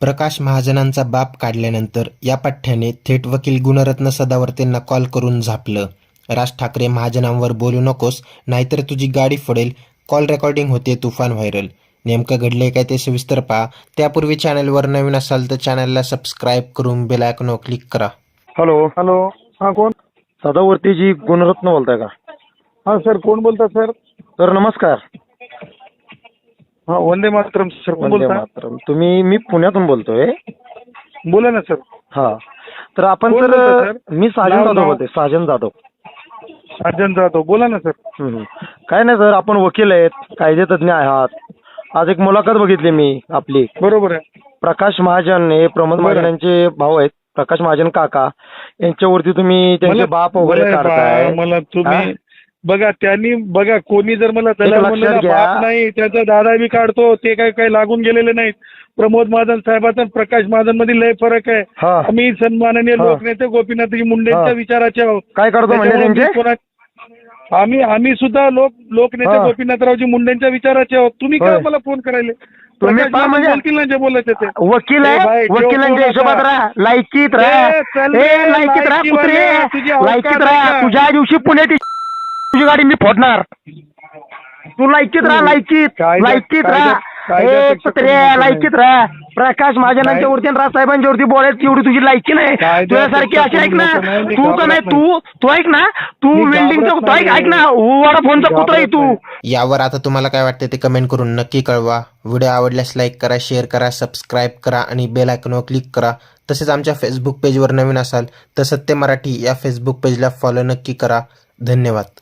प्रकाश महाजनांचा बाप काढल्यानंतर या पठ्ठ्याने थेट वकील गुणरत्न सदावर्तेंना कॉल करून झापलं. राज ठाकरे महाजनांवर बोलू नकोस नाहीतर तुझी गाडी फोडेल कॉल रेकॉर्डिंग होते तुफान व्हायरल. नेमकं घडलंय काय ते सविस्तर पहा. त्यापूर्वी चॅनलवर नवीन असाल तर चॅनलला सबस्क्राईब करून बेल आयकॉनवर क्लिक करा. हॅलो. हॅलो. हा कोण? सदावर्तीजी गुणरत्न बोलताय का? हा सर कोण बोलता सर? तर नमस्कार. हा वंदे मातरम सर कोण वंदे बोलता? मातरम. तुम्ही मी पुण्यातून बोलतोय. बोला ना सर. हा. तर आपण कोण सर बोलतोय, सर? मी साजन नाव- जाधव नाव? बोलतोय साजन जाधव. अर्जन जाधव. बोला ना सर. हम्म. काय नाही सर आपण वकील आहेत कायदे तज्ज्ञ आहात. आज एक मुलाखत बघितली मी आपली. बरोबर आहे. प्रकाश महाजन हे प्रमोद बरं. महाजन यांचे भाऊ आहेत. प्रकाश महाजन काका. यांच्यावरती तुम्ही त्यांचे मला- बाप वगैरे मला काढताय. मला? तुम्ही बघा त्यांनी बघा कोणी जर मला दलाल लक्षात म्हणलं ना, घ्या. बाप नाही त्याचा दादा मी काढतो ते काय काय लागून गेलेले नाहीत प्रमोद महाजन साहेबाचा आणि प्रकाश महाजनमध्ये लय फरक आहे हा आम्ही सन्माननीय हा. लोकनेते गोपीनाथजी मुंडेंच्या हा. विचाराचे आहोत काय करतो म्हणजे त्याच्यामुळे त्यांचे मी कोणा- आम्ही आम्ही सुद्धा लोक लोकनेते हा. गोपीनाथरावजी मुंडेंच्या विचाराचे आहोत तुम्ही काय होय. मला फोन करायले तुम्ही प्रकाश पहा महाजन म्हणजे- बोलतील ना जे बोलायचे ते वकील ए आहे भाई, वकिलांच्या हिशोबात आता. राहा लायकीत राहा ए, चल ए रे, लायकीत राहा कुत्रे लायकीवाल्या, तुझी अवकात लायकीत आहे राहा का? तुझ्या दिवशी ये- तुझी गाडी मी फोडणार. तू लायकीत राहा लायकीत. लायकीत राहा. कायद्यापेक्षा ए कुत्रे कमी नाही. लायकीत राहा. प्रकाश महाजनांच्या वरती आणि राजसाहेबांच्या वरती बोलायची एवढी तुझी लायकी नाही. कायद्यापेक्षा तुझ्यासारखी अशी ऐक ना. कमी नाही, मी तू का घाबरत नाही. तू तू ऐक ना. तू मी वेल्डिंगचा घाबरत तू ऐक. ऐक ना. वडाफोनचा मी कुत्रा आहे घाबरत तू नाही. यावर आता तुम्हाला काय वाटतं ते कमेंट करून नक्की कळवा. व्हिडिओ आवडल्यास लाईक करा शेअर करा सबस्क्राईब करा आणि बेल आयकॉनवर क्लिक करा. तसेच आमच्या फेसबुक पेजवर नवीन असाल तर सत्य मराठी या फेसबुक पेजला फॉलो नक्की करा. धन्यवाद.